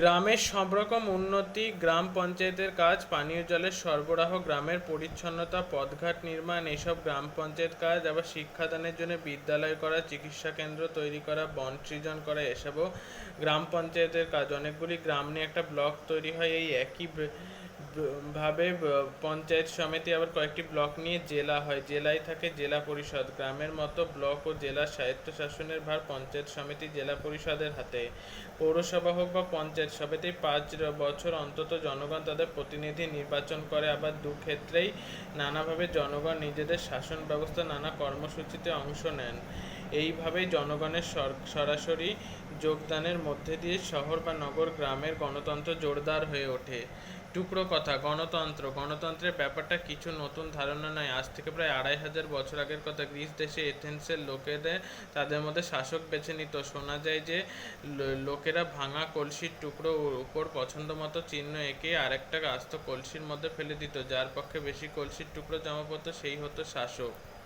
গ্রামের সব রকম উন্নতি, গ্রাম পঞ্চায়েতের কাজ, পানীয় জলের সরবরাহ, গ্রামের পরিচ্ছন্নতা, পথঘাট নির্মাণ, এসব গ্রাম পঞ্চায়েত কাজ, আবার শিক্ষাদানের জন্য বিদ্যালয় করা, চিকিৎসা কেন্দ্র তৈরি করা, বন সৃজন করা, এসবও গ্রাম পঞ্চায়েতের কাজ। অনেকগুলি গ্রাম নিয়ে একটা ব্লক তৈরি হয়, এই একই ভাবে পঞ্চায়েত সমিতি আবার কয়েকটি ব্লক নিয়ে জেলা হয়। জেলায় থাকে জেলা পরিষদ। গ্রামের মতো ব্লক ও জেলার স্বায়ত্তশাসনের ভার পঞ্চায়েত সমিতি জেলা পরিষদের হাতে। পৌরসভা হোক বা পঞ্চায়েত সমিতি, পাঁচ বছর অন্তত জনগণ তাদের প্রতিনিধি নির্বাচন করে। আবার দু ক্ষেত্রেই নানাভাবে জনগণ নিজেদের শাসন ব্যবস্থা, নানা কর্মসূচিতে অংশ নেন। এইভাবেই জনগণের সর- সরাসরি যোগদানের মধ্যে দিয়ে শহর বা নগর গ্রামের গণতন্ত্র জোরদার হয়ে ওঠে। টুকরো কথা, গণতন্ত্র, গণতন্ত্রের ব্যাপারটা কিছু নতুন ধারণা নয় আজ থেকে প্রায় আড়াই হাজার বছর আগের কথা, গ্রিস দেশে এথেন্সের লোকেদের, তাদের মধ্যে শাসক বেছে নিত। শোনা যায় যে লোকেরা ভাঙা কলসির টুকরো উপর পছন্দ মতো চিহ্ন এঁকে আরেকটা আস্ত কলসির মধ্যে ফেলে দিত, যার পক্ষে বেশি কলসির টুকরো জমা পড়তো সেই হতো শাসক।